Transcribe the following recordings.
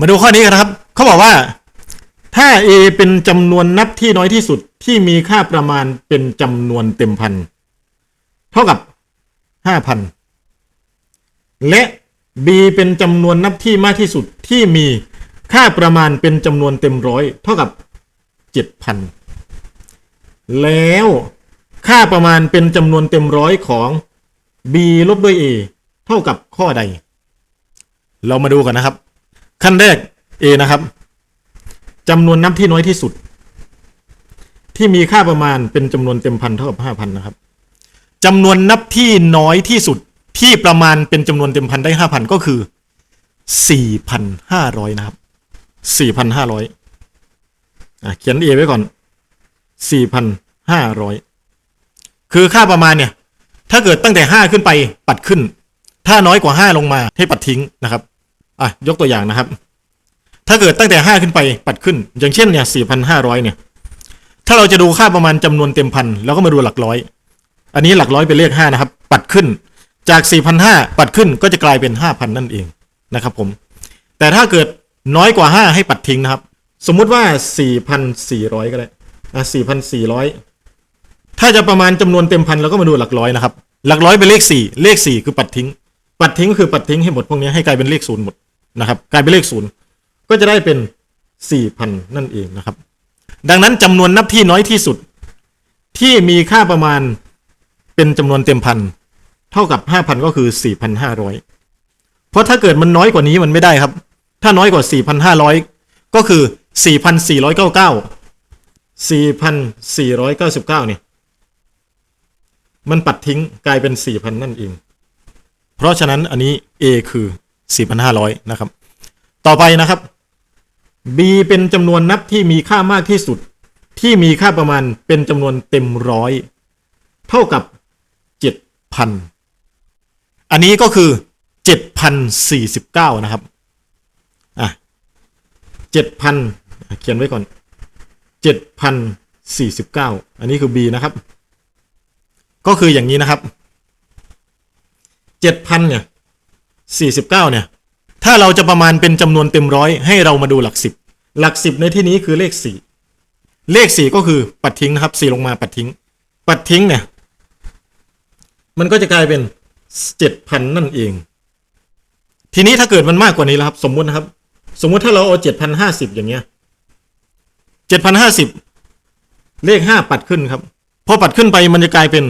มาดูข้อนี้กันนะครับ เขาบอกว่า ถ้า a เป็นจำนวนนับที่น้อยที่สุดที่มีค่าประมาณเป็นจำนวนเต็มพันเท่ากับห้าพันและ b เป็นจำนวนนับที่มากที่สุดที่มีค่าประมาณเป็นจำนวนเต็มร้อยเท่ากับเจ็ดพันแล้วค่าประมาณเป็นจำนวนเต็มร้อยของ b ลบด้วย a เท่ากับข้อใด เรามาดูกันนะครับ ขั้นแรก a นะครับจำนวนนับที่น้อยที่สุด ที่มีค่าประมาณเป็นจำนวนเต็มพันเท่ากับห้าพันนะครับจำนวนนับที่น้อยที่สุดที่ประมาณเป็นจำนวนเต็มพันได้ห้าพันก็คือสี่พันห้าร้อยนะครับสี่พันห้าร้อยเขียน a ไว้ก่อนสี่พันห้าร้อยคือค่าประมาณเนี่ย ถ้าเกิดตั้งแต่ห้าขึ้นไปปัดขึ้น ถ้าน้อยกว่าห้าลงมาให้ปัดทิ้งนะครับ อะยกตัวอย่างนะครับ ถ้าเกิดตั้งแต่ห้าขึ้นไปปัดขึ้น อย่างเช่นเนี่ยสี่พันห้าร้อยเนี่ย ถ้าเราจะดูค่าประมาณจำนวนเต็มพันเราก็มาดูหลักร้อย อันนี้หลักร้อยเป็นเลขห้านะครับ ปัดขึ้นจากสี่พันห้าปัดขึ้นก็จะกลายเป็นห้าพันนั่นเองนะครับผม แต่ถ้าเกิดน้อยกว่าห้าให้ปัดทิ้งนะครับ สมมุติว่าสี่พันสี่ร้อยก็ได้อะสี่พันสี่ร้อยถ้าจะประมาณจำนวนเต็มพันเราก็มาดูหลักร้อยนะครับ หลักร้อยเป็นเลขสี่เลขสี่คือปัดทิ้ง ปัดทิ้งก็คือปัดทิ้งให้หมดพวกนี้ให้กลายเป็นเลขศูนย์หมด นะครับกลายเป็นเลขศูนย์ก็จะได้เป็นสี่พันนั่นเองนะครับ ดังนั้นจำนวนนับที่น้อยที่สุด ที่มีค่าประมาณเป็นจำนวนเต็มพันเท่ากับห้าพันก็คือสี่พันห้าร้อยเพราะถ้าเกิดมันน้อยกว่านี้มันไม่ได้ครับ ถ้าน้อยกว่าสี่พันห้าร้อยก็คือสี่พันสี่ร้อยเก้าเก้าสี่พันสี่ร้อยเก้าสิบเก้าเนี่ยมันปัดทิ้งกลายเป็นสี่พันนั่นเอง เพราะฉะนั้นอันนี้ A คือ สี่พันห้าร้อยนะครับ ต่อไปนะครับ b เป็นจำนวนนับที่มีค่ามากที่สุด ที่มีค่าประมาณเป็นจำนวนเต็มร้อยเท่ากับเจ็ดพันอันนี้ก็คือเจ็ดพันสี่สิบเก้านะครับอะเจ็ดพันเขียนไว้ก่อนเจ็ดพันสี่สิบเก้าอันนี้คือ b นะครับ ก็คืออย่างนี้นะครับเจ็ดพันเนี่ย สี่สิบเก้าเนี่ย ถ้าเราจะประมาณเป็นจำนวนเต็มร้อยให้เรามาดูหลักสิบหลักสิบในที่นี้คือเลขสี่เลขสี่ก็คือปัดทิ้งนะครับสี่ลงมาปัดทิ้ง ปัดทิ้งเนี่ย มันก็จะกลายเป็นเจ็ดพันนั่นเอง ทีนี้ถ้าเกิดมันมากกว่านี้แล้วครับ สมมุตินะครับ สมมุติถ้าเราเอาเจ็ดพันห้าสิบอย่างเงี้ยเจ็ดพันห้าสิบเลขห้าปัดขึ้นครับพอปัดขึ้นไปมันจะกลายเป็น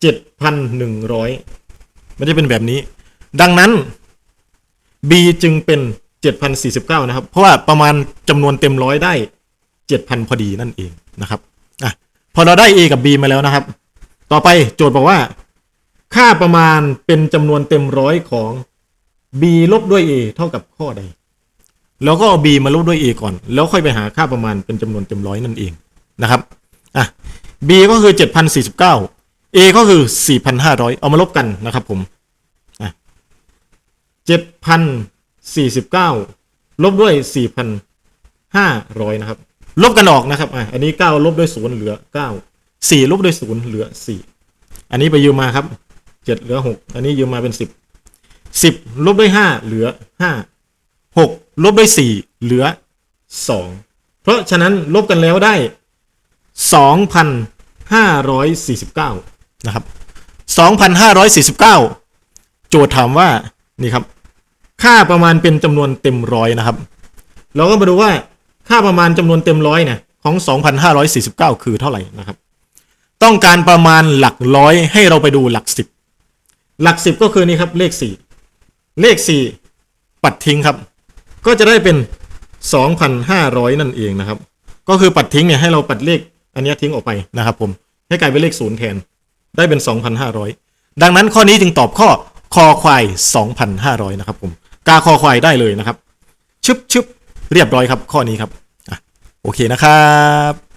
เจ็ดพันหนึ่งร้อยมันจะเป็นแบบนี้ ดังนั้น B จึงเป็น 7,049 นะครับ เพราะว่าประมาณจำนวนเต็มร้อยได้ 7,000 พอดีนั่นเองนะครับอะพอเราได้ A กับ B มาแล้วนะครับ ต่อไปโจทย์บอกว่า ค่าประมาณเป็นจำนวนเต็มร้อยของ B ลบด้วย A เท่ากับข้อใด แล้วก็เอา B มาลบด้วย A ก่อน แล้วค่อยไปหาค่าประมาณเป็นจำนวนเต็มร้อยนั่นเองนะครับอะ B ก็คือ 7,049 A ก็คือ 4,500 เอามาลบกันนะครับผม เจ็ดพันสี่สิบเก้าลบด้วยสี่พันห้าร้อยนะครับ ลบกันออกนะครับอะอันนี้เก้าลบด้วยศูนย์เหลือเก้าสี่ลบด้วยศูนย์เหลือสี่อันนี้ไปยืมมาครับเจ็ดเหลือหกอันนี้ยืมมาเป็นสิบสิบลบด้วยห้าเหลือห้าหกลบด้วยสี่เหลือสองเพราะฉะนั้นลบกันแล้วได้สองพันห้าร้อยสี่สิบเก้านะครับสองพันห้าร้อยสี่สิบเก้าโจทย์ถามว่า นี่ครับ ค่าประมาณเป็นจำนวนเต็มร้อยนะครับ เราก็มาดูว่าค่าประมาณจำนวนเต็มร้อยเนี่ยของ 2,549 คือเท่าไหร่นะครับ ต้องการประมาณหลักร้อยให้เราไปดูหลักสิบหลักสิบก็คือนี่ครับเลขสี่เลขสี่ปัดทิ้งครับ ก็จะได้เป็น 2,500 นั่นเองนะครับ ก็คือปัดทิ้งเนี่ยให้เราปัดเลขอันนี้ทิ้งออกไปนะครับ ผมให้กลายเป็นเลขศูนย์แทนได้เป็น 2,500 ดังนั้นข้อนี้จึงตอบข้อ คอควาย 2,500 นะครับผม กาคอควายได้เลยนะครับ ชึบชึบเรียบร้อยครับข้อนี้ครับอโอเคนะครับ